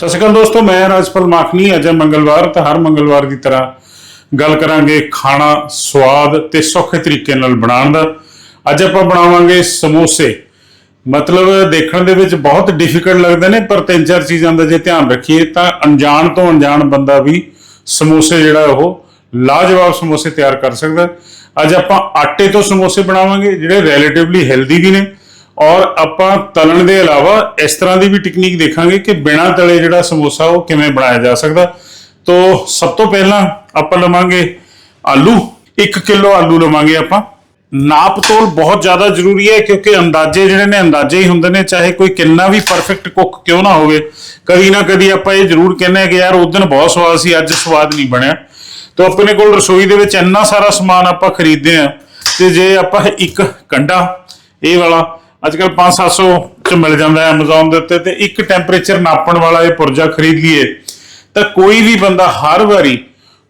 ਸਤਿ ਸ਼੍ਰੀ ਅਕਾਲ ਦੋਸਤੋ, ਮੈਂ ਰਾਜਪਾਲ ਮਾਖਣੀ ਅੱਜ ਮੰਗਲਵਾਰ, ਤਾਂ ਹਰ ਮੰਗਲਵਾਰ ਦੀ ਤਰ੍ਹਾਂ ਗੱਲ ਕਰਾਂਗੇ ਖਾਣਾ, ਸਵਾਦ ਤੇ ਸੌਖੇ ਤਰੀਕੇ ਨਾਲ ਬਣਾਉਣ ਦਾ। ਅੱਜ ਆਪਾਂ ਬਣਾਵਾਂਗੇ ਸਮੋਸੇ। ਮਤਲਬ ਦੇਖਣ ਦੇ ਵਿੱਚ ਬਹੁਤ ਡਿਫਿਕਲਟ ਲੱਗਦੇ ਨੇ, ਪਰ ਤਿੰਨ ਚਾਰ ਚੀਜ਼ਾਂ ਦਾ ਜੇ ਧਿਆਨ ਰੱਖੀਏ, ਤਾਂ ਅਣਜਾਣ ਤੋਂ ਅਣਜਾਣ ਬੰਦਾ ਵੀ ਸਮੋਸੇ ਜਿਹੜਾ ਉਹ ਲਾਜਵਾਬ ਸਮੋਸੇ ਤਿਆਰ ਕਰ ਸਕਦਾ। ਅੱਜ ਆਪਾਂ ਆਟੇ ਤੋਂ ਸਮੋਸੇ ਬਣਾਵਾਂਗੇ, ਜਿਹੜੇ ਰਿਲੇਟਿਵਲੀ ਹੈਲਦੀ ਵੀ ਨੇ। ਔਰ ਆਪਾਂ ਤਲਣ ਦੇ ਇਲਾਵਾ ਇਸ ਤਰ੍ਹਾਂ ਦੀ ਵੀ ਟੈਕਨੀਕ ਦੇਖਾਂਗੇ ਕਿ ਬਿਨਾਂ ਤਲੇ ਜਿਹੜਾ ਸਮੋਸਾ, ਉਹ ਕਿਵੇਂ ਬਣਾਇਆ ਜਾ ਸਕਦਾ। ਤੋ ਸਭ ਤੋਂ ਪਹਿਲਾਂ ਆਪਾਂ ਲਵਾਂਗੇ ਆਲੂ 1 ਕਿਲੋ ਆਲੂ ਲਵਾਂਗੇ ਆਪਾਂ। ਨਾਪ ਤੋਲ ਬਹੁਤ ਜ਼ਿਆਦਾ ਜ਼ਰੂਰੀ ਹੈ, ਕਿਉਂਕਿ ਅੰਦਾਜ਼ੇ ਜਿਹੜੇ ਨੇ, ਅੰਦਾਜ਼ੇ ਹੀ ਹੁੰਦੇ ਨੇ, ਚਾਹੇ ਕੋਈ ਕਿੰਨਾ ਵੀ ਪਰਫੈਕਟ ਕੁੱਕ ਕਿਉਂ ਨਾ ਹੋਵੇ। ਕਦੀ ਨਾ ਕਦੀ ਆਪਾਂ ਇਹ ਜ਼ਰੂਰ ਕਹਿੰਦੇ ਆ ਕਿ ਯਾਰ, ਉਸ ਦਿਨ ਬਹੁਤ ਸਵਾਦ ਸੀ, ਅੱਜ ਸਵਾਦ ਨਹੀਂ ਬਣਿਆ। ਤਾਂ ਆਪਣੇ ਕੋਲ ਰਸੋਈ ਦੇ ਵਿੱਚ ਇੰਨਾ ਸਾਰਾ ਸਮਾਨ ਆਪਾਂ ਖਰੀਦਦੇ ਆ ਤੇ ਜੇ ਆਪਾਂ ਇੱਕ ਕੰਡਾ, ਇਹ ਵਾਲਾ ਅੱਜ ਕੱਲ 5-700 ਚ ਮਿਲ ਜਾਂਦਾ ਹੈ Amazon ਦੇ ਉੱਤੇ ਤੇ ਇੱਕ ਟੈਂਪਰੇਚਰ ਨਾਪਣ ਵਾਲਾ ਇਹ ਪੁਰਜਾ ਖਰੀਦ ਲਈਏ, ਤਾਂ ਕੋਈ ਵੀ ਬੰਦਾ ਹਰ ਵਾਰੀ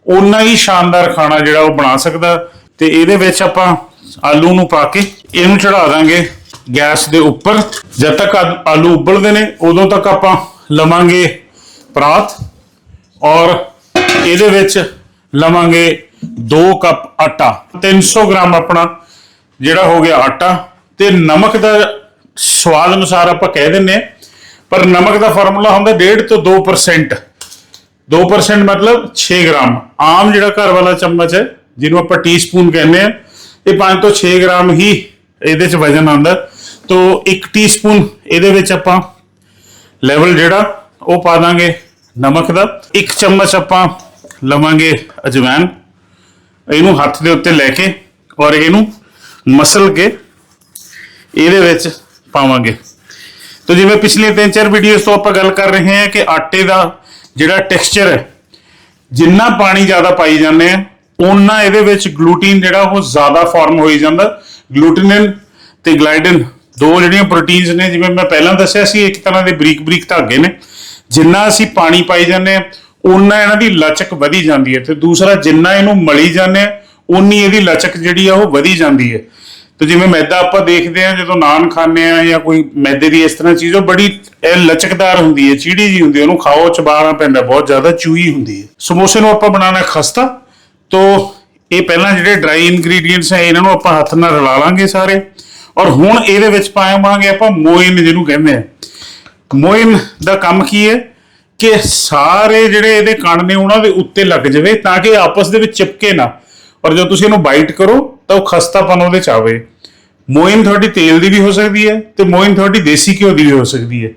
ਓਨਾ ਹੀ ਸ਼ਾਨਦਾਰ ਖਾਣਾ ਜਿਹੜਾ ਉਹ ਬਣਾ ਸਕਦਾ ਤੇ ਇਹਦੇ ਵਿੱਚ ਆਪਾਂ ਆਲੂ ਨੂੰ ਪਾ ਕੇ ਇਹਨੂੰ ਚੜਾ ਦਾਂਗੇ ਗੈਸ ਦੇ ਉੱਪਰ। ਜਦ ਤੱਕ ਆਲੂ ਉਬਲਦੇ ਨੇ, ਉਦੋਂ ਤੱਕ ਆਪਾਂ ਲਵਾਂਗੇ ਪਰਾਤ ਔਰ ਇਹਦੇ ਵਿੱਚ ਲਵਾਂਗੇ 2 ਕੱਪ ਆਟਾ। 300 ਗ੍ਰਾਮ ਆਪਣਾ ਜਿਹੜਾ ਹੋ ਗਿਆ ਆਟਾ। ਤੇ ਨਮਕ ਦਾ ਸਵਾਦ ਅਨੁਸਾਰ ਆਪਾਂ ਕਹਿ ਦਿੰਨੇ ਆ ਪਰ ਨਮਕ ਦਾ ਫਾਰਮੂਲਾ ਹੁੰਦਾ 1.5 ਤੋਂ 2% 2% ਮਤਲਬ 6 ਗ੍ਰਾਮ। ਆਮ ਜਿਹੜਾ ਘਰ ਵਾਲਾ ਚਮਚ ਹੈ, ਜਿਹਨੂੰ ਆਪਾਂ ਟੀਸਪੂਨ ਕਹਿੰਦੇ ਆ ਇਹ 5 ਤੋਂ 6 ਗ੍ਰਾਮ ਹੀ ਇਹਦੇ ਚ ਵਜਨ ਆਉਂਦਾ। ਤੋਂ 1 ਟੀਸਪੂਨ ਇਹਦੇ ਵਿੱਚ ਆਪਾਂ ਲੈਵਲ ਜਿਹੜਾ, ਉਹ ਪਾ ਦਾਂਗੇ ਨਮਕ ਦਾ। 1 ਚਮਚ ਆਪਾਂ ਲਵਾਂਗੇ ਅਜਵਾਇਣ। ਇਹਨੂੰ ਹੱਥ ਦੇ ਉੱਤੇ ਲੈ ਕੇ ਔਰ ਇਹਨੂੰ ਮਸਲ ਕੇ ਇਹਦੇ ਵਿੱਚ ਪਾਵਾਂਗੇ। ਤੋ ਜਿਵੇਂ ਪਿਛਲੇ ਤਿੰਨ ਚਾਰ ਵੀਡੀਓਜ਼ ਤੋਂ ਆਪਾਂ ਗੱਲ ਕਰ ਰਹੇ ਹਾਂ ਕਿ ਆਟੇ ਦਾ ਜਿਹੜਾ ਟੈਕਸਚਰ ਹੈ, ਜਿੰਨਾ ਪਾਣੀ ਜ਼ਿਆਦਾ ਪਾਈ ਜਾਂਦੇ ਆ, ਓਨਾ ਇਹਦੇ ਵਿੱਚ ਗਲੂਟੀਨ ਜਿਹੜਾ ਉਹ ਜ਼ਿਆਦਾ ਫਾਰਮ ਹੋਈ ਜਾਂਦਾ। ਗਲੂਟਿਨਿਨ ਤੇ ਗਲਾਈਡਿਨ ਦੋ ਜਿਹੜੀਆਂ ਪ੍ਰੋਟੀਨਸ ਨੇ, ਜਿਵੇਂ ਮੈਂ ਪਹਿਲਾਂ ਦੱਸਿਆ ਸੀ, ਇੱਕ ਤਰ੍ਹਾਂ ਦੇ ਬਰੀਕ ਬਰੀਕ ਧਾਗੇ ਨੇ। ਜਿੰਨਾ ਅਸੀਂ ਪਾਣੀ ਪਾਈ ਜਾਂਦੇ ਆ, ਓਨਾ ਇਹਨਾਂ ਦੀ ਲਚਕ ਵਧੀ ਜਾਂਦੀ ਹੈ ਤੇ ਦੂਸਰਾ ਜਿੰਨਾ ਇਹਨੂੰ ਮਲੀ ਜਾਂਦੇ ਆ, ਓਨੀ ਇਹਦੀ ਲਚਕ ਜਿਹੜੀ ਆ ਉਹ ਵਧੀ ਜਾਂਦੀ ਹੈ। ਤੇ ਜਿਵੇਂ ਮੈਦਾ ਆਪਾਂ ਦੇਖਦੇ ਆ ਜਦੋਂ ਨਾਨ ਖਾਂਦੇ ਆ ਜਾਂ ਕੋਈ ਮੈਦੇ ਦੀ ਇਸ ਤਰ੍ਹਾਂ ਚੀਜ਼, ਉਹ ਬੜੀ ਲਚਕਦਾਰ ਹੁੰਦੀ ਹੈ, ਚੀੜੀ ਜੀ ਹੁੰਦੀ ਹੈ, ਉਹਨੂੰ ਖਾਓ ਚਬਾਣਾ ਪੈਂਦਾ, ਬਹੁਤ ਜ਼ਿਆਦਾ ਚੂਈ ਹੁੰਦੀ ਹੈ। ਸਮੋਸੇ ਨੂੰ ਆਪਾਂ ਬਣਾਉਣਾ ਖਸਤਾ, ਤੋਂ ਇਹ ਪਹਿਲਾਂ ਜਿਹੜੇ ਡਰਾਈ ਇਨਗਰੀਡੀਅੰਟਸ ਹੈ, ਇਹਨਾਂ ਨੂੰ ਆਪਾਂ ਹੱਥ ਨਾਲ ਰਲਾ ਲਾਂਗੇ ਸਾਰੇ। ਔਰ ਹੁਣ ਇਹਦੇ ਵਿੱਚ ਪਾਵਾਂਗੇ ਆਪਾਂ ਮੋਇਨ, ਜਿਹਨੂੰ ਕਹਿੰਦੇ ਆ ਮੋਇਨ ਦਾ ਕੰਮ ਕੀ ਹੈ ਕਿ ਸਾਰੇ ਜਿਹੜੇ ਇਹਦੇ ਕਣ ਨੇ, ਉਹਨਾਂ ਦੇ ਉੱਤੇ ਲੱਗ ਜਾਵੇ, ਤਾਂ ਕਿ ਆਪਸ ਦੇ ਵਿੱਚ ਚਿਪਕੇ ਨਾ। ਔਰ ਜਦੋਂ ਤੁਸੀਂ ਇਹਨੂੰ ਬਾਈਟ ਕਰੋ, ਤਾਂ ਉਹ ਖਸਤਾਪਨ ਉਹਦੇ ਚ ਆਵੇ। ਮੋਇਨ ਤੁਹਾਡੀ ਤੇਲ ਦੀ ਵੀ ਹੋ ਸਕਦੀ ਹੈ ਤੇ ਮੋਇਨ ਤੁਹਾਡੀ ਦੇਸੀ ਘਿਓ ਦੀ ਵੀ ਹੋ ਸਕਦੀ ਹੈ।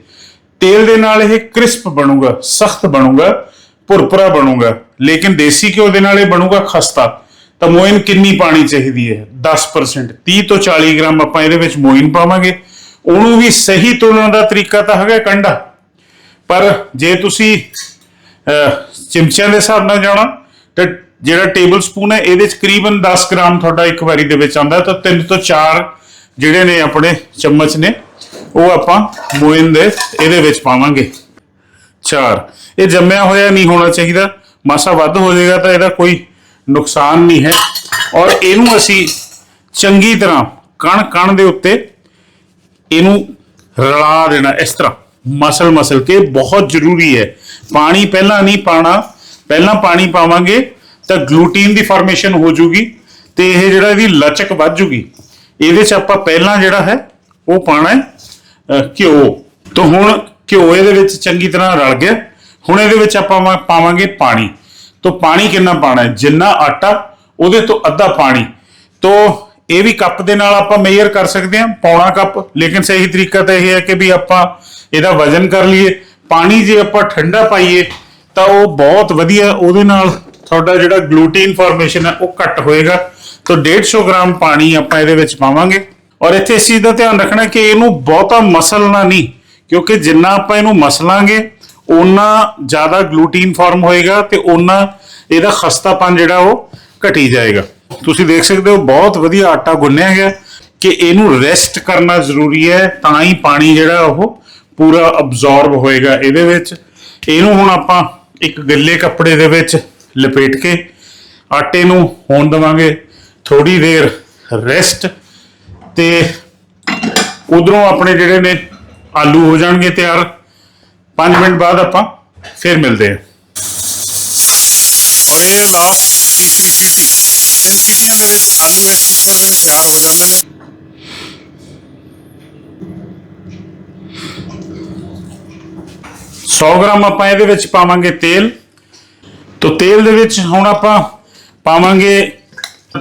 ਤੇਲ ਦੇ ਨਾਲ ਇਹ ਕ੍ਰਿਸਪ ਬਣੂਗਾ ਸਖਤ ਬਣੂਗਾ ਭੁਰਭੁਰਾ ਬਣੂਗਾ ਲੇਕਿਨ ਦੇਸੀ ਘਿਓ ਦੇ ਨਾਲ ਇਹ ਬਣੂਗਾ ਖਸਤਾ। ਤਾਂ ਮੋਇਨ ਕਿੰਨੀ ਪਾਣੀ ਚਾਹੀਦੀ ਹੈ? 10% 30 ਤੋਂ 40 ਗ੍ਰਾਮ ਆਪਾਂ ਇਹਦੇ ਵਿੱਚ ਮੋਇਨ ਪਾਵਾਂਗੇ। ਉਹਨੂੰ ਵੀ ਸਹੀ ਤੁਲਣ ਦਾ ਤਰੀਕਾ ਤਾਂ ਹੈਗਾ ਕੰਡਾ। ਪਰ ਜੇ ਤੁਸੀਂ ਅਹ, ਚਮਚਿਆਂ ਦੇ ਹਿਸਾਬ ਨਾਲ ਜਾਣਾ ਤੇ ਜਿਹੜਾ ਟੇਬਲ ਸਪੂਨ ਹੈ ਇਹਦੇ ਚ ਕਰੀਬਨ 10 ਗ੍ਰਾਮ ਤੁਹਾਡਾ ਇੱਕ ਵਾਰੀ ਦੇ ਵਿੱਚ ਆਉਂਦਾ ਤਾਂ 3 ਤੋਂ 4 ਜਿਹੜੇ ਨੇ ਆਪਣੇ ਚਮਚ ਨੇ, ਉਹ ਆਪਾਂ ਮੋਇਨ ਦੇ ਇਹਦੇ ਵਿੱਚ ਪਾਵਾਂਗੇ। 4 ਇਹ ਜੰਮਿਆ ਹੋਇਆ ਨਹੀਂ ਹੋਣਾ ਚਾਹੀਦਾ। ਮਾਸਾ ਵੱਧ ਹੋ ਜਾਏਗਾ ਤਾਂ ਇਹਦਾ ਕੋਈ ਨੁਕਸਾਨ ਨਹੀਂ ਹੈ। ਔਰ ਇਹਨੂੰ ਅਸੀਂ ਚੰਗੀ ਤਰ੍ਹਾਂ ਕਣ ਕਣ ਦੇ ਉੱਤੇ ਇਹਨੂੰ ਰਲਾ ਦੇਣਾ, ਇਸ ਤਰ੍ਹਾਂ ਮਸਲ ਮਸਲ ਕੇ। ਬਹੁਤ ਜ਼ਰੂਰੀ ਹੈ। ਪਾਣੀ ਪਹਿਲਾਂ ਨਹੀਂ ਪਾਣਾ, ਪਹਿਲਾਂ ਪਾਣੀ ਪਾਵਾਂਗੇ ਤਾਂ ਗਲੂਟੀਨ ਦੀ ਫਾਰਮੇਸ਼ਨ ਹੋ ਜੂਗੀ ਤੇ ਇਹ ਜਿਹੜਾ ਇਹਦੀ ਲਚਕ ਵੱਧ ਜੂਗੀ। ਇਹਦੇ ਚ ਆਪਾਂ ਪਹਿਲਾਂ ਜਿਹੜਾ ਹੈ ਉਹ ਪਾਣਾ ਹੈ ਅਹ, ਘਿਓ। ਤਾਂ ਹੁਣ ਘਿਓ ਇਹਦੇ ਵਿੱਚ ਚੰਗੀ ਤਰ੍ਹਾਂ ਰਲ ਗਿਆ। ਹੁਣ ਇਹਦੇ ਵਿੱਚ ਆਪਾਂ ਵਾ- ਪਾਵਾਂਗੇ ਪਾਣੀ। ਤਾਂ ਪਾਣੀ ਕਿੰਨਾ ਪਾਣਾ ਹੈ? ਜਿੰਨਾ ਆਟਾ ਉਹਦੇ ਤੋਂ ਅੱਧਾ ਪਾਣੀ। ਤੋਂ ਇਹ ਵੀ ਕੱਪ ਦੇ ਨਾਲ ਆਪਾਂ ਮੇਜ਼ਰ ਕਰ ਸਕਦੇ ਹਾਂ ਪੌਣਾ ਕੱਪ। ਲੇਕਿਨ ਸਹੀ ਤਰੀਕਾ ਤਾਂ ਇਹ ਹੈ ਕਿ ਵੀ ਆਪਾਂ ਇਹਦਾ ਵਜ਼ਨ ਕਰ ਲਈਏ। ਪਾਣੀ ਜੇ ਆਪਾਂ ਠੰਡਾ ਪਾਈਏ ਤਾਂ ਉਹ ਬਹੁਤ ਵਧੀਆ ਉਹਦੇ ਨਾਲ ਤੁਹਾਡਾ ਜਿਹੜਾ ਗਲੂਟੀਨ ਫਾਰਮੇਸ਼ਨ ਹੈ ਉਹ ਘੱਟ ਹੋਏਗਾ। ਤਾਂ 150 ਗ੍ਰਾਮ ਪਾਣੀ ਆਪਾਂ ਇਹਦੇ ਵਿੱਚ ਪਾਵਾਂਗੇ। ਔਰ ਇੱਥੇ ਇਸ ਚੀਜ਼ ਦਾ ਧਿਆਨ ਰੱਖਣਾ ਕਿ ਇਹਨੂੰ ਬਹੁਤਾ ਮਸਲਣਾ ਨਹੀਂ, ਕਿਉਂਕਿ ਜਿੰਨਾ ਆਪਾਂ ਇਹਨੂੰ ਮਸਲਾਂਗੇ, ਓਨਾ ਜ਼ਿਆਦਾ ਗਲੂਟੀਨ ਫਾਰਮ ਹੋਏਗਾ ਤੇ ਓਨਾ ਇਹਦਾ ਖਸਤਾਪਨ ਜਿਹੜਾ ਉਹ ਘਟੀ ਜਾਏਗਾ। ਤੁਸੀਂ ਦੇਖ ਸਕਦੇ ਹੋ, ਬਹੁਤ ਵਧੀਆ ਆਟਾ ਗੁੰਨਿਆ ਗਿਆ। ਕਿ ਇਹਨੂੰ ਰੈਸਟ ਕਰਨਾ ਜ਼ਰੂਰੀ ਹੈ, ਤਾਂ ਹੀ ਪਾਣੀ ਜਿਹੜਾ ਉਹ ਪੂਰਾ ਅਬਜ਼ੌਰਬ ਹੋਏਗਾ ਇਹਦੇ ਵਿੱਚ। ਇਹਨੂੰ ਹੁਣ ਆਪਾਂ ਇੱਕ ਗਿੱਲੇ ਕੱਪੜੇ ਦੇ ਵਿੱਚ ਲਪੇਟ ਕੇ ਆਟੇ ਨੂੰ ਹੋਣ ਦੇਵਾਂਗੇ। ਥੋੜੀ ਦੇਰ ਰੈਸਟ ਤੇ ਉਧਰੋਂ ਆਪਣੇ ਜਿਹੜੇ ਨੇ ਆਲੂ ਹੋ ਜਾਣਗੇ ਤਿਆਰ 5 ਮਿੰਟ ਬਾਅਦ ਆਪਾਂ ਫਿਰ ਮਿਲਦੇ ਆ ਔਰ ਇਹ ਲਾਸਟ ਤੀਸਰੀ ਸੀਟੀ ਤਿੰਨ ਸੀਟੀਆਂ ਦੇ ਵਿੱਚ ਆਲੂ ਇਸ ਕੁੱਕਰ ਦੇ ਤਿਆਰ ਹੋ ਜਾਂਦੇ ਨੇ ਸੌ ਗ੍ਰਾਮ ਆਪਾਂ ਇਹਦੇ ਵਿੱਚ ਪਾਵਾਂਗੇ ਤੇਲ। ਤੋ ਤੇਲ ਦੇ ਵਿੱਚ ਹੁਣ ਆਪਾਂ ਪਾਵਾਂਗੇ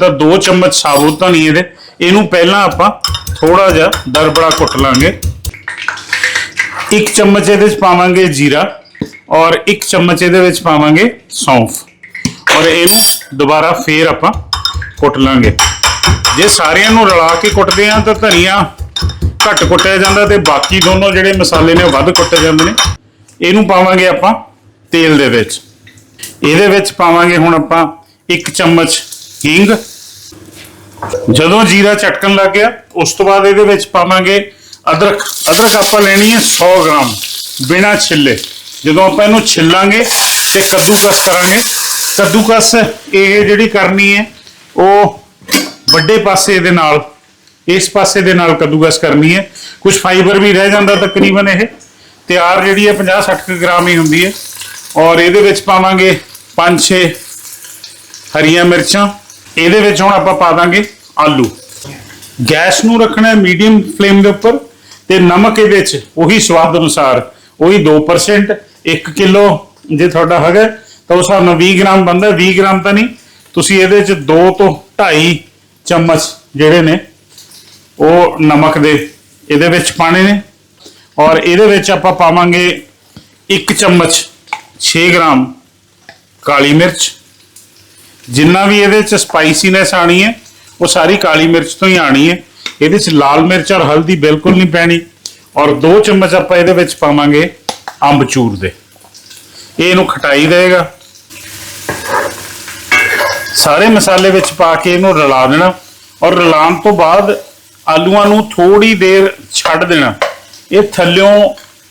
ਤਾਂ 2 ਚਮਚ ਸਾਬੂਤ ਧਨੀਏ ਦੇ ਇਹਨੂੰ ਪਹਿਲਾਂ ਆਪਾਂ ਥੋੜਾ ਜਿਹਾ ਦਰਬੜਾ ਕੁੱਟ ਲਾਂਗੇ। ਇੱਕ ਚਮਚ ਇਹਦੇ ਵਿੱਚ ਪਾਵਾਂਗੇ ਜੀਰਾ ਔਰ ਇੱਕ ਚਮਚ ਇਹਦੇ ਵਿੱਚ ਪਾਵਾਂਗੇ ਸੌਂਫ। ਔਰ ਇਹਨੂੰ ਦੁਬਾਰਾ ਫੇਰ ਆਪਾਂ ਕੁੱਟ ਲਾਂਗੇ। ਜੇ ਸਾਰਿਆਂ ਨੂੰ ਰਲਾ ਕੇ ਕੁੱਟਦੇ ਆ ਤਾਂ ਧਨੀਆ ਘੱਟ ਕੁੱਟਿਆ ਜਾਂਦਾ ਤੇ ਬਾਕੀ ਦੋਨੋਂ ਜਿਹੜੇ ਮਸਾਲੇ ਨੇ ਉਹ ਵੱਧ ਕੁੱਟੇ ਜਾਂਦੇ ਨੇ। ਇਹਨੂੰ ਪਾਵਾਂਗੇ ਆਪਾਂ ਤੇਲ ਦੇ ਵਿੱਚ। ਇਹਦੇ ਵਿੱਚ ਪਾਵਾਂਗੇ ਹੁਣ ਆਪਾਂ ਇੱਕ ਚਮਚ ਹਿੰਗ ਜਦੋਂ ਜੀਰਾ ਚਟਕਣ ਲੱਗ ਗਿਆ, ਉਸ ਤੋਂ ਬਾਅਦ ਇਹਦੇ ਵਿੱਚ ਪਾਵਾਂਗੇ ਅਦਰਕ। ਅਦਰਕ ਆਪਾਂ ਲੈਣੀ ਹੈ 100 ਗ੍ਰਾਮ, ਬਿਨਾ ਛਿੱਲੇ। ਜਦੋਂ ਆਪਾਂ ਇਹਨੂੰ ਛਿੱਲਾਂਗੇ ਤੇ ਕੱਦੂਕਸ ਕਰਾਂਗੇ। ਕੱਦੂਕਸ ਇਹ ਜਿਹੜੀ ਕਰਨੀ ਹੈ, ਉਹ ਵੱਡੇ ਪਾਸੇ ਦੇ ਨਾਲ, ਇਸ ਪਾਸੇ ਦੇ ਨਾਲ ਕੱਦੂਕਸ ਕਰਨੀ ਹੈ। ਕੁਝ ਫਾਈਬਰ ਵੀ ਰਹਿ ਜਾਂਦਾ ਤਕਰੀਬਨ ਇਹ। ਤਿਆਰ ਜਿਹੜੀ ਹੈ 50 60 ਗ੍ਰਾਮ ਹੀ ਹੁੰਦੀ ਹੈ। ਔਰ ਇਹਦੇ ਵਿੱਚ ਪਾਵਾਂਗੇ 5-6 ਹਰੀਆਂ ਮਿਰਚਾਂ। ਇਹਦੇ ਵਿੱਚ ਹੁਣ ਆਪਾਂ ਪਾ ਦਾਂਗੇ ਆਲੂ। ਗੈਸ ਨੂੰ ਰੱਖਣਾ ਹੈ ਮੀਡੀਅਮ ਫਲੇਮ ਦੇ ਉੱਪਰ ਤੇ ਨਮਕ ਇਹਦੇ ਵਿੱਚ, ਉਹੀ ਸਵਾਦ ਅਨੁਸਾਰ। ਉਹੀ 2% 1 ਕਿਲੋ ਜੇ ਤੁਹਾਡਾ ਹੈਗਾ, ਤਾਂ ਉਸ ਹਿਸਾਬ ਨਾਲ 20 ਗ੍ਰਾਮ ਬੰਦਾ 20 ਗ੍ਰਾਮ ਤਾਂ ਨਹੀਂ, ਤੁਸੀਂ ਇਹਦੇ ਵਿੱਚ 2 ਤੋਂ 2.5 ਚਮਚ ਜਿਹੜੇ ਨੇ, ਉਹ ਨਮਕ ਦੇ ਇਹਦੇ ਵਿੱਚ ਪਾਣੇ ਨੇ। ਔਰ ਇਹਦੇ ਵਿੱਚ ਆਪਾਂ ਪਾਵਾਂਗੇ 1 ਚਮਚ 6 ਗ੍ਰਾਮ ਕਾਲੀ ਮਿਰਚ ਜਿੰਨਾ ਵੀ ਇਹਦੇ ਚ ਸਪਾਈਸੀਨੈਸ ਆਣੀ ਹੈ, ਉਹ ਸਾਰੀ ਕਾਲੀ ਮਿਰਚ ਤੋਂ ਹੀ ਆਣੀ ਹੈ। ਇਹਦੇ ਚ ਲਾਲ ਮਿਰਚ ਔਰ ਹਲਦੀ ਬਿਲਕੁਲ ਨਹੀਂ ਪੈਣੀ। ਔਰ 2 ਚਮਚ ਆਪਾਂ ਇਹਦੇ ਵਿੱਚ ਪਾਵਾਂਗੇ ਅੰਬਚੂਰ ਦੇ। ਇਹ ਇਹਨੂੰ ਖਟਾਈ ਦੇਗਾ ਸਾਰੇ ਮਸਾਲੇ ਵਿੱਚ ਪਾ ਕੇ ਇਹਨੂੰ ਰਲਾ ਦੇਣਾ। ਔਰ ਰਲਾਉਣ ਤੋਂ ਬਾਅਦ ਆਲੂਆਂ ਨੂੰ ਥੋੜੀ ਦੇਰ ਛੱਡ ਦੇਣਾ। ਇਹ ਥੱਲਿਓਂ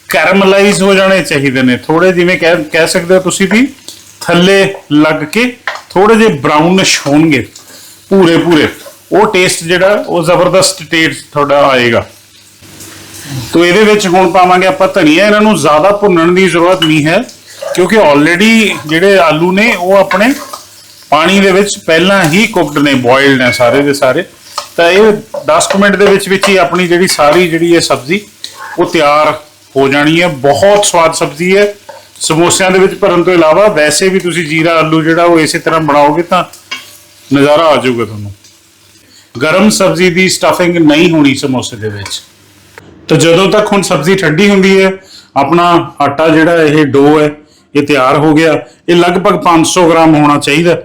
ਕੈਰਮਲਾਈਜ਼ ਹੋ ਜਾਣੇ ਚਾਹੀਦੇ ਨੇ। ਥੋੜੇ ਜਿਵੇਂ ਕਹਿ ਕਹਿ ਸਕਦੇ ਹੋ ਤੁਸੀਂ ਵੀ, ਥੱਲੇ ਲੱਗ ਕੇ ਥੋੜੇ ਜਿਹੇ ਬ੍ਰਾਊਨਿਸ਼ ਹੋਣਗੇ ਪੂਰੇ ਪੂਰੇ ਉਹ ਟੇਸਟ ਜਿਹੜਾ, ਉਹ ਜ਼ਬਰਦਸਤ ਟੇਸਟ ਤੁਹਾਡਾ ਆਏਗਾ। ਤੋ ਇਹਦੇ ਵਿੱਚ ਹੁਣ ਪਾਵਾਂਗੇ ਆਪਾਂ ਧਨੀਆ। ਇਹਨਾਂ ਨੂੰ ਜ਼ਿਆਦਾ ਭੁੰਨਣ ਦੀ ਜ਼ਰੂਰਤ ਨਹੀਂ ਹੈ, ਕਿਉਂਕਿ ਆਲਰੇਡੀ ਜਿਹੜੇ ਆਲੂ ਨੇ, ਉਹ ਆਪਣੇ ਪਾਣੀ ਦੇ ਵਿੱਚ ਪਹਿਲਾਂ ਹੀ ਕੁਕਡ ਨੇ ਬੋਇਲਡ ਨੇ ਸਾਰੇ ਦੇ ਸਾਰੇ। ਤਾਂ ਇਹ 10 ਕੁ ਮਿੰਟ ਦੇ ਵਿੱਚ ਵਿੱਚ ਹੀ ਆਪਣੀ ਜਿਹੜੀ ਸਾਰੀ ਜਿਹੜੀ ਇਹ ਸਬਜ਼ੀ, ਉਹ ਤਿਆਰ ਹੋ ਜਾਣੀ ਹੈ। ਬਹੁਤ ਸਵਾਦ ਸਬਜ਼ੀ ਹੈ। ਸਮੋਸਿਆਂ ਦੇ ਵਿੱਚ ਭਰਨ ਤੋਂ ਇਲਾਵਾ ਵੈਸੇ ਵੀ ਤੁਸੀਂ ਜੀਰਾ, ਆਲੂ ਜਿਹੜਾ ਉਹ ਇਸੇ ਤਰ੍ਹਾਂ ਬਣਾਓਗੇ ਤਾਂ ਨਜ਼ਾਰਾ ਆ ਜਾਊਗਾ ਤੁਹਾਨੂੰ। ਗਰਮ ਸਬਜ਼ੀ ਦੀ ਸਟਫਿੰਗ ਨਹੀਂ ਹੋਣੀ ਸਮੋਸੇ ਦੇ ਵਿੱਚ। ਤਾਂ ਜਦੋਂ ਤੱਕ ਹੁਣ ਸਬਜ਼ੀ ਠੰਡੀ ਹੁੰਦੀ ਹੈ, ਆਪਣਾ ਆਟਾ ਜਿਹੜਾ ਇਹ ਡੋ ਹੈ, ਇਹ ਤਿਆਰ ਹੋ ਗਿਆ, ਇਹ ਲਗਭਗ 500 ਗ੍ਰਾਮ ਹੋਣਾ ਚਾਹੀਦਾ।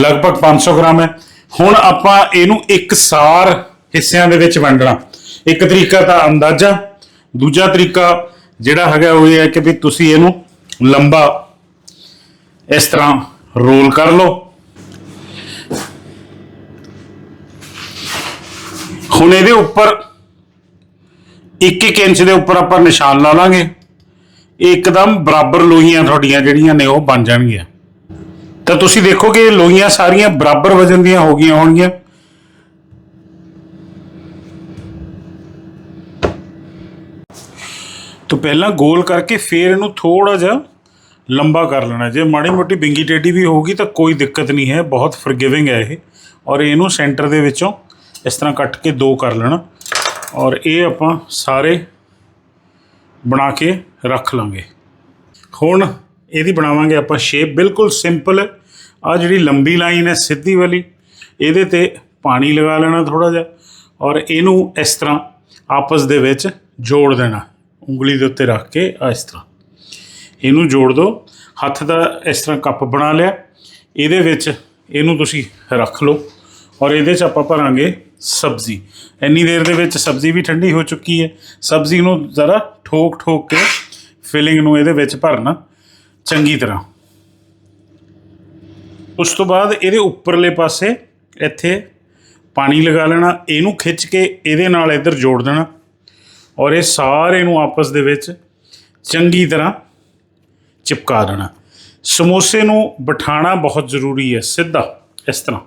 ਲਗਭਗ 500 ਗ੍ਰਾਮ ਹੈ। ਹੁਣ ਆਪਾਂ ਇਹਨੂੰ ਇੱਕਸਾਰ ਹਿੱਸਿਆਂ ਦੇ ਵਿੱਚ ਵੰਡਣਾ। ਇੱਕ ਤਰੀਕਾ ਤਾਂ ਅੰਦਾਜ਼ਾ, ਦੂਜਾ ਤਰੀਕਾ ਜਿਹੜਾ ਹੈਗਾ ਉਹ ਇਹ ਹੈ ਕਿ ਵੀ ਤੁਸੀਂ ਇਹਨੂੰ ਲੰਬਾ ਇਸ ਤਰ੍ਹਾਂ ਰੋਲ ਕਰ ਲਓ। ਹੁਣ ਇਹਦੇ ਉੱਪਰ 1-1 ਇੰਚ ਦੇ ਉੱਪਰ ਆਪਾਂ ਨਿਸ਼ਾਨ ਲਾ ਲਾਂਗੇ। ਇੱਕਦਮ ਬਰਾਬਰ ਲੋਹੀਆਂ ਤੁਹਾਡੀਆਂ ਜਿਹੜੀਆਂ ਨੇ ਉਹ ਬਣ ਜਾਣਗੀਆਂ। ਤਾਂ ਤੁਸੀਂ ਦੇਖੋ ਕਿ ਇਹ ਲੋਹੀਆਂ ਸਾਰੀਆਂ ਬਰਾਬਰ ਵਜਨ ਦੀਆਂ ਹੋ ਗਈਆਂ ਹੋਣਗੀਆਂ। ਤੋਂ ਪਹਿਲਾਂ ਗੋਲ ਕਰਕੇ ਫਿਰ ਇਹਨੂੰ ਥੋੜਾ ਜਿਹਾ ਲੰਬਾ ਕਰ ਲੈਣਾ। ਜੇ ਮਾੜੀ ਮੋਟੀ ਬਿੰਗੀ ਟੇਢੀ ਵੀ ਹੋਊਗੀ ਤਾਂ ਕੋਈ ਦਿੱਕਤ ਨਹੀਂ ਹੈ, ਬਹੁਤ ਫਰਗਿਵਿੰਗ ਹੈ ਇਹ। ਔਰ ਇਹਨੂੰ ਸੈਂਟਰ ਦੇ ਵਿੱਚੋਂ ਇਸ ਤਰ੍ਹਾਂ ਕੱਟ ਕੇ ਦੋ ਕਰ ਲੈਣਾ। ਔਰ ਇਹ ਆਪਾਂ ਸਾਰੇ ਬਣਾ ਕੇ ਰੱਖ ਲਾਂਗੇ। ਹੁਣ ਇਹਦੀ ਬਣਾਵਾਂਗੇ ਆਪਾਂ ਸ਼ੇਪ ਬਿਲਕੁਲ ਸਿੰਪਲ ਆ ਜਿਹੜੀ ਲੰਬੀ ਲਾਈਨ ਹੈ, ਸਿੱਧੀ ਵਾਲੀ, ਇਹਦੇ ਤੇ ਪਾਣੀ ਲਗਾ ਲੈਣਾ ਥੋੜਾ ਜਿਹਾ। ਔਰ ਇਹਨੂੰ ਇਸ ਤਰ੍ਹਾਂ ਆਪਸ ਦੇ ਵਿੱਚ ਜੋੜ ਦੇਣਾ। ਉਂਗਲੀ ਦੇ ਉੱਤੇ ਰੱਖ ਕੇ ਆ ਇਸ ਤਰ੍ਹਾਂ। ਇਹਨੂੰ ਜੋੜ ਦਿਓ ਹੱਥ ਦਾ ਇਸ ਤਰ੍ਹਾਂ ਕੱਪ ਬਣਾ ਲਿਆ। ਇਹਦੇ ਵਿੱਚ ਇਹਨੂੰ ਤੁਸੀਂ ਰੱਖ ਲਓ ਔਰ ਇਹਦੇ 'ਚ ਆਪਾਂ ਭਰਾਂਗੇ ਸਬਜ਼ੀ। ਇੰਨੀ ਦੇਰ ਦੇ ਵਿੱਚ ਸਬਜ਼ੀ ਵੀ ਠੰਡੀ ਹੋ ਚੁੱਕੀ ਹੈ। ਸਬਜ਼ੀ ਨੂੰ ਜ਼ਰਾ ਠੋਕ ਠੋਕ ਕੇ ਫਿਲਿੰਗ ਨੂੰ ਇਹਦੇ ਵਿੱਚ ਭਰਨਾ ਚੰਗੀ ਤਰ੍ਹਾਂ। ਉਸ ਤੋਂ ਬਾਅਦ ਇਹਦੇ ਉੱਪਰਲੇ ਪਾਸੇ ਇੱਥੇ ਪਾਣੀ ਲਗਾ ਲੈਣਾ। ਇਹਨੂੰ ਖਿੱਚ ਕੇ ਇਹਦੇ ਨਾਲ ਇੱਧਰ ਜੋੜ ਦੇਣਾ। ਔਰ ਇਹ ਸਾਰੇ ਨੂੰ ਆਪਸ ਦੇ ਵਿੱਚ ਚੰਗੀ ਤਰ੍ਹਾਂ ਚਿਪਕਾ ਦੇਣਾ। ਸਮੋਸੇ ਨੂੰ ਬਿਠਾਣਾ ਬਹੁਤ ਜ਼ਰੂਰੀ ਹੈ, ਸਿੱਧਾ, ਇਸ ਤਰ੍ਹਾਂ।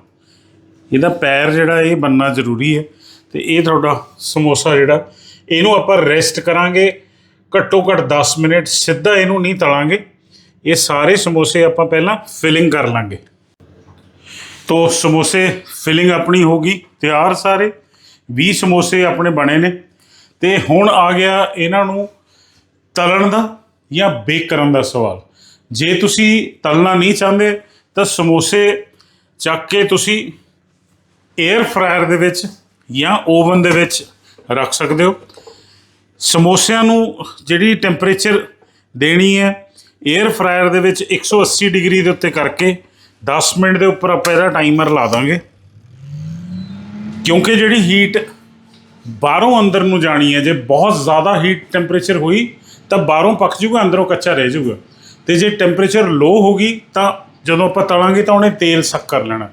ਇਹਦਾ ਪੈਰ ਜਿਹੜਾ ਇਹ ਬੰਨਣਾ ਜ਼ਰੂਰੀ ਹੈ ਤੇ ਇਹ ਤੁਹਾਡਾ ਸਮੋਸਾ ਜਿਹੜਾ, ਇਹਨੂੰ ਆਪਾਂ ਰੈਸਟ ਕਰਾਂਗੇ, ਘੱਟੋ ਘੱਟ 10 ਮਿੰਟ ਸਿੱਧਾ ਇਹਨੂੰ ਨਹੀਂ ਤਲਾਂਗੇ। ਇਹ ਸਾਰੇ ਸਮੋਸੇ ਆਪਾਂ ਪਹਿਲਾਂ ਫਿਲਿੰਗ ਕਰ ਲਾਂਗੇ। ਤੋ ਸਮੋਸੇ ਫਿਲਿੰਗ ਆਪਣੀ ਹੋ ਗਈ ਤਿਆਰ ਸਾਰੇ। 20 ਸਮੋਸੇ ਆਪਣੇ ਬਣੇ ਨੇ। ਤੇ ਹੁਣ ਆ ਗਿਆ ਇਹਨਾਂ ਨੂੰ ਤਲਣ ਦਾ ਜਾਂ ਬੇਕ ਕਰਨ ਦਾ ਸਵਾਲ। ਜੇ ਤੁਸੀਂ ਤਲਣਾ ਨਹੀਂ ਚਾਹੁੰਦੇ, ਤਾਂ ਸਮੋਸੇ ਚੱਕ ਕੇ ਤੁਸੀਂ 에ਅਰ ਫਰਾਇਰ ਦੇ ਵਿੱਚ ਜਾਂ ਓਵਨ ਦੇ ਵਿੱਚ ਰੱਖ ਸਕਦੇ ਹੋ। ਸਮੋਸਿਆਂ ਨੂੰ ਜਿਹੜੀ ਟੈਂਪਰੇਚਰ ਦੇਣੀ ਹੈ 에ਅਰ ਫਰਾਇਰ ਦੇ ਵਿੱਚ 180 ਡਿਗਰੀ ਦੇ ਉੱਤੇ ਕਰਕੇ 10 ਮਿੰਟ ਦੇ ਉੱਪਰ ਆਪਾਂ ਇਹਦਾ ਟਾਈਮਰ ਲਾ ਦਾਂਗੇ। ਕਿਉਂਕਿ ਜਿਹੜੀ ਹੀਟ ਬਾਹਰੋਂ ਅੰਦਰ ਨੂੰ ਜਾਣੀ ਹੈ, ਜੇ ਬਹੁਤ ਜ਼ਿਆਦਾ ਹੀਟ ਟੈਂਪਰੇਚਰ ਹੋਈ, ਤਾਂ ਬਾਹਰੋਂ ਪੱਕ ਜੂਗਾ, ਅੰਦਰੋਂ ਕੱਚਾ ਰਹਿ ਜੂਗਾ। ਤੇ ਜੇ ਟੈਂਪਰੇਚਰ ਲੋ ਹੋ ਗਈ, ਤਾਂ ਜਦੋਂ ਆਪਾਂ ਤਲਾਂਗੇ ਤਾਂ ਉਹਨੇ ਤੇਲ ਸੱਕ ਕਰ ਲੈਣਾ।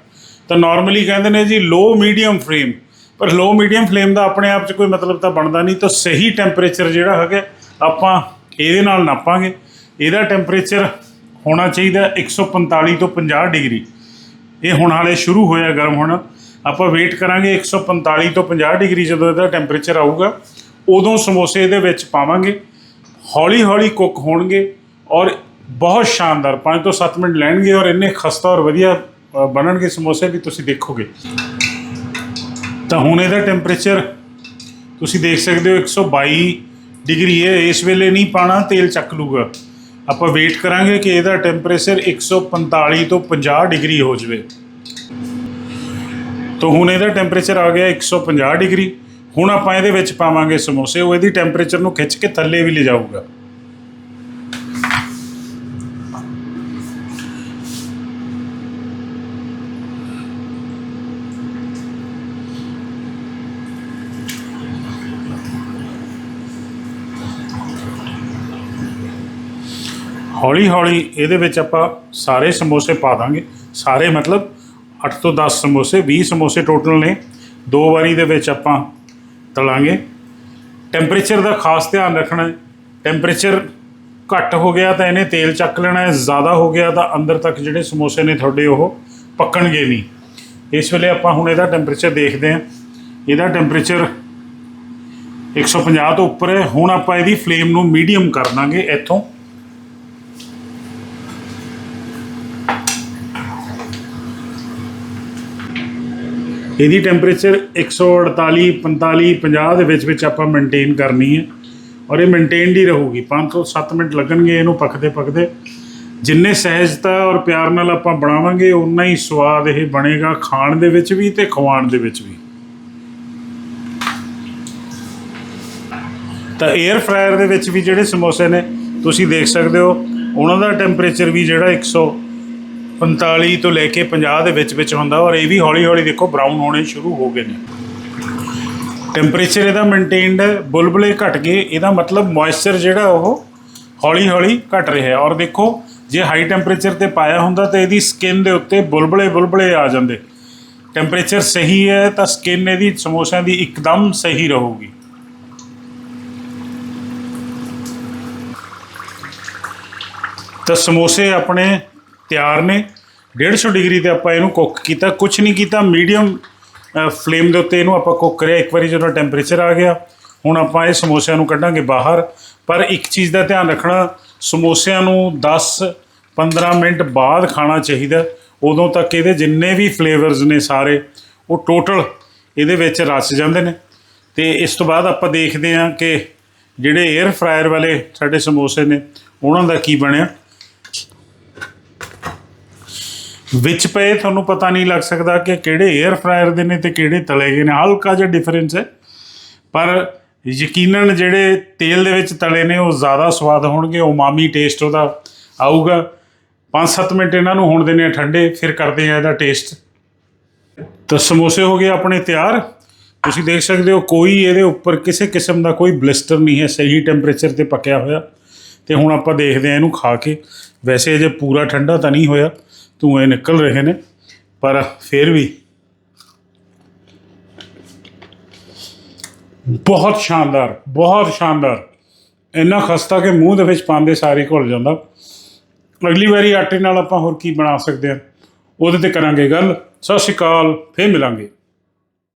ਤਾਂ ਨਾਰਮਲੀ ਕਹਿੰਦੇ ਨੇ ਜੀ ਲੋ ਮੀਡੀਅਮ ਫਲੇਮ ਪਰ ਲੋ ਮੀਡੀਅਮ ਫਲੇਮ ਦਾ ਆਪਣੇ ਆਪ 'ਚ ਕੋਈ ਮਤਲਬ ਤਾਂ ਬਣਦਾ ਨਹੀਂ, ਤਾਂ ਸਹੀ ਟੈਂਪਰੇਚਰ ਜਿਹੜਾ ਹੈਗਾ, ਆਪਾਂ ਇਹਦੇ ਨਾਲ ਨਾਪਾਂਗੇ। ਇਹਦਾ ਟੈਂਪਰੇਚਰ ਹੋਣਾ ਚਾਹੀਦਾ 145 ਤੋਂ 50 ਡਿਗਰੀ। ਇਹ ਹੁਣ ਹਾਲੇ ਸ਼ੁਰੂ ਹੋਇਆ ਗਰਮ ਹੋਣਾ। ਆਪਾਂ ਵੇਟ ਕਰਾਂਗੇ 145 ਤੋਂ 50 ਡਿਗਰੀ ਜਦੋਂ ਇਹਦਾ ਟੈਂਪਰੇਚਰ ਆਊਗਾ, ਉਦੋਂ ਸਮੋਸੇ ਇਹਦੇ ਵਿੱਚ ਪਾਵਾਂਗੇ ਹੌਲੀ ਹੌਲੀ ਕੁੱਕ ਹੋਣਗੇ ਔਰ ਬਹੁਤ ਸ਼ਾਨਦਾਰ 5 ਤੋਂ 7 ਮਿੰਟ ਲੈਣਗੇ ਔਰ ਇੰਨੇ ਖਸਤਾ ਔਰ ਵਧੀਆ ਬਣਨਗੇ ਸਮੋਸੇ ਵੀ ਤੁਸੀਂ ਦੇਖੋਗੇ। ਤਾਂ ਹੁਣ ਇਹਦਾ ਟੈਂਪਰੇਚਰ ਤੁਸੀਂ ਦੇਖ ਸਕਦੇ ਹੋ 122 ਡਿਗਰੀ ਹੈ ਇਸ ਵੇਲੇ ਨਹੀਂ ਪਾਣਾ, ਤੇਲ ਚੱਕ ਲੂਗਾ ਆਪਾਂ ਵੇਟ ਕਰਾਂਗੇ ਕਿ ਇਹਦਾ ਟੈਂਪਰੇਚਰ 145 ਤੋਂ 50 ਡਿਗਰੀ ਹੋ ਜਾਵੇ। ਤਾਂ ਹੁਣ ਇਹਦਾ ਟੈਂਪਰੇਚਰ ਆ ਗਿਆ 150 ਡਿਗਰੀ। ਹੁਣ ਆਪਾਂ ਇਹਦੇ ਵਿੱਚ ਪਾਵਾਂਗੇ ਸਮੋਸੇ, ਉਹ ਇਹਦੀ ਟੈਂਪਰੇਚਰ ਨੂੰ ਖਿੱਚ ਕੇ ਥੱਲੇ ਵੀ ਲਿਜਾਊਗਾ। ਹੌਲੀ ਹੌਲੀ ਇਹਦੇ ਵਿੱਚ ਆਪਾਂ ਸਾਰੇ ਸਮੋਸੇ ਪਾ ਦਾਂਗੇ। ਸਾਰੇ ਮਤਲਬ 8 ਤੋਂ 10 ਸਮੋਸੇ 20 ਸਮੋਸੇ ਟੋਟਲ ਨੇ। ਦੋ ਵਾਰੀ ਦੇ ਵਿੱਚ ਆਪਾਂ ਤਲਾਂਗੇ। ਟੈਂਪਰੇਚਰ ਦਾ ਖਾਸ ਧਿਆਨ ਰੱਖਣਾ ਹੈ। ਟੈਂਪਰੇਚਰ ਘੱਟ ਹੋ ਗਿਆ ਤਾਂ ਇਹਨੇ ਤੇਲ ਚੱਕ ਲੈਣਾ ਹੈ। ਜ਼ਿਆਦਾ ਹੋ ਗਿਆ ਤਾਂ ਅੰਦਰ ਤੱਕ ਜਿਹੜੇ ਸਮੋਸੇ ਨੇ ਤੁਹਾਡੇ ਉਹ ਪੱਕਣਗੇ ਨਹੀਂ। ਇਸ ਵੇਲੇ ਆਪਾਂ ਹੁਣ ਇਹਦਾ ਟੈਂਪਰੇਚਰ ਦੇਖਦੇ ਹਾਂ। ਇਹਦਾ ਟੈਂਪਰੇਚਰ 150 ਤੋਂ ਉੱਪਰ ਹੈ। ਹੁਣ ਆਪਾਂ ਇਹਦੀ ਫਲੇਮ ਨੂੰ ਮੀਡੀਅਮ ਕਰ ਦਾਂਗੇ ਇੱਥੋਂ। ਇਹਦੀ ਟੈਂਪਰੇਚਰ 148 45 50 ਦੇ ਵਿੱਚ ਵਿੱਚ ਆਪਾਂ ਮੇਨਟੇਨ ਕਰਨੀ ਹੈ। ਔਰ ਇਹ ਮੇਨਟੇਨਡ ਹੀ ਰਹੂਗੀ। 5 ਤੋਂ 7 ਮਿੰਟ ਲੱਗਣਗੇ ਇਹਨੂੰ ਪੱਕਦੇ ਪੱਕਦੇ। ਜਿੰਨੇ ਸਹਿਜਤਾ ਔਰ ਪਿਆਰ ਨਾਲ ਆਪਾਂ ਬਣਾਵਾਂਗੇ ਉਨਾ ਹੀ ਸਵਾਦ ਇਹ ਬਣੇਗਾ ਖਾਣ ਦੇ ਵਿੱਚ ਵੀ ਤੇ ਖਵਾਉਣ ਦੇ ਵਿੱਚ ਵੀ। ਤਾਂ 에ਅਰ ਫਰਾਇਰ ਦੇ ਵਿੱਚ ਵੀ ਜਿਹੜੇ ਸਮੋਸੇ ਨੇ, ਤੁਸੀਂ ਦੇਖ ਸਕਦੇ ਹੋ, ਉਹਨਾਂ ਦਾ ਟੈਂਪਰੇਚਰ ਵੀ ਜਿਹੜਾ 145 ਤੋਂ ਲੈ ਕੇ 50 ਦੇ ਵਿੱਚ ਵਿੱਚ ਹੁੰਦਾ ਔਰ ਇਹ ਵੀ ਹੌਲੀ ਹੌਲੀ ਦੇਖੋ ਬਰਾਊਨ ਹੋਣੇ ਸ਼ੁਰੂ ਹੋ ਗਏ ਨੇ। ਟੈਂਪਰੇਚਰ ਇਹਦਾ ਮੇਨਟੇਨਡ ਬੁਲਬੁਲੇ ਘਟ ਗਏ, ਇਹਦਾ ਮਤਲਬ ਮੋਇਸਚਰ ਜਿਹੜਾ ਉਹ ਹੌਲੀ ਹੌਲੀ ਘਟ ਰਿਹਾ ਹੈ। ਔਰ ਦੇਖੋ, ਜੇ ਹਾਈ ਟੈਂਪਰੇਚਰ ਤੇ ਪਾਇਆ ਹੁੰਦਾ ਤਾਂ ਇਹਦੀ ਸਕਿਨ ਦੇ ਉੱਤੇ ਬੁਲਬੁਲੇ ਬੁਲਬੁਲੇ ਆ ਜਾਂਦੇ। ਟੈਂਪਰੇਚਰ ਸਹੀ ਹੈ ਤਾਂ ਸਕਿਨ ਇਹਦੀ ਸਮੋਸਿਆਂ ਦੀ ਇੱਕਦਮ ਸਹੀ ਰਹੂਗੀ। ਤਾਂ ਸਮੋਸੇ ਆਪਣੇ ਤਿਆਰ ਨੇ। 150 ਡਿਗਰੀ ਤੇ ਆਪਾਂ ਇਹਨੂੰ ਕੁੱਕ ਕੀਤਾ। ਕੁਝ ਨਹੀਂ ਕੀਤਾ। ਮੀਡੀਅਮ ਫਲੇਮ ਦੇ ਉੱਤੇ ਇਹਨੂੰ ਆਪਾਂ ਕੁੱਕ ਕਰਿਆ। ਇੱਕ ਵਾਰੀ ਜਦੋਂ ਟੈਂਪਰੇਚਰ ਆ ਗਿਆ, ਹੁਣ ਆਪਾਂ ਇਹ ਸਮੋਸਿਆਂ ਨੂੰ ਕੱਢਾਂਗੇ ਬਾਹਰ। ਪਰ ਇੱਕ ਚੀਜ਼ ਦਾ ਧਿਆਨ ਰੱਖਣਾ, ਸਮੋਸਿਆਂ ਨੂੰ 10 15 ਮਿੰਟ ਬਾਅਦ ਖਾਣਾ ਚਾਹੀਦਾ। ਉਦੋਂ ਤੱਕ ਇਹਦੇ ਜਿੰਨੇ ਵੀ ਫਲੇਵਰਸ ਨੇ ਸਾਰੇ, ਉਹ ਟੋਟਲ ਇਹਦੇ ਵਿੱਚ ਰਚ ਜਾਂਦੇ ਨੇ। ਤੇ ਇਸ ਤੋਂ ਬਾਅਦ ਆਪਾਂ ਦੇਖਦੇ ਹਾਂ ਕਿ ਜਿਹੜੇ 에ਅਰ ਫਰਾਇਰ ਵਾਲੇ ਸਾਡੇ ਸਮੋਸੇ ਨੇ, ਉਹਨਾਂ ਦਾ ਕੀ ਬਣਿਆ। ਵਿੱਚ ਪਏ, ਤੁਹਾਨੂੰ ਪਤਾ ਨਹੀਂ ਲੱਗ ਸਕਦਾ ਕਿ ਕਿਹੜੇ 에ਅਰ ਫਰਾਇਰ ਦੇ ਨੇ ਤੇ ਕਿਹੜੇ ਤਲੇ ਗਏ ਨੇ। ਹਲਕਾ ਜਿਹਾ ਡਿਫਰੈਂਸ ਹੈ। ਪਰ ਯਕੀਨਨ ਜਿਹੜੇ ਤੇਲ ਦੇ ਵਿੱਚ ਤਲੇ ਨੇ, ਉਹ ਜ਼ਿਆਦਾ ਸਵਾਦ ਹੋਣਗੇ। ਉਮਾਮੀ ਟੇਸਟ ਉਹਦਾ ਆਊਗਾ। 5-7 ਮਿੰਟ ਇਹਨਾਂ ਨੂੰ ਹੋਣ ਦੇਣੇ ਆ ਠੰਡੇ, ਫਿਰ ਕਰਦੇ ਆ ਇਹਦਾ ਟੇਸਟ ਤਾਂ ਸਮੋਸੇ ਹੋ ਗਏ ਆਪਣੇ ਤਿਆਰ। ਤੁਸੀਂ ਦੇਖ ਸਕਦੇ ਹੋ, ਕੋਈ ਇਹਦੇ ਉੱਪਰ ਕਿਸੇ ਕਿਸਮ ਦਾ ਕੋਈ ਬਲਿਸਟਰ ਨਹੀਂ ਹੈ। ਸਹੀ ਟੈਂਪਰੇਚਰ ਤੇ ਪੱਕਿਆ ਹੋਇਆ। ਤੇ ਹੁਣ ਆਪਾਂ ਦੇਖਦੇ ਆ ਇਹਨੂੰ ਖਾ ਕੇ। ਵੈਸੇ ਅਜੇ ਪੂਰਾ ਠੰਡਾ ਤਾਂ ਨਹੀਂ ਹੋਇਆ। ਧੂਏ ਨਿਕਲ ਰਹੇ ਨੇ, ਪਰ ਫਿਰ ਵੀ ਬਹੁਤ ਸ਼ਾਨਦਾਰ ਬਹੁਤ ਸ਼ਾਨਦਾਰ। ਇੰਨਾ ਖਸਤਾ ਕਿ ਮੂੰਹ ਦੇ ਵਿੱਚ ਪਾਉਂਦੇ ਸਾਰੀ ਘੁਲ ਜਾਂਦਾ। ਅਗਲੀ ਵਾਰੀ ਆਟੇ ਨਾਲ ਆਪਾਂ ਹੋਰ ਕੀ ਬਣਾ ਸਕਦੇ ਹਾਂ? ਉਹਦੇ ਤੇ ਕਰਾਂਗੇ ਗੱਲ। ਸਤਿ ਸ਼੍ਰੀ ਅਕਾਲ, ਫੇਰ ਮਿਲਾਂਗੇ।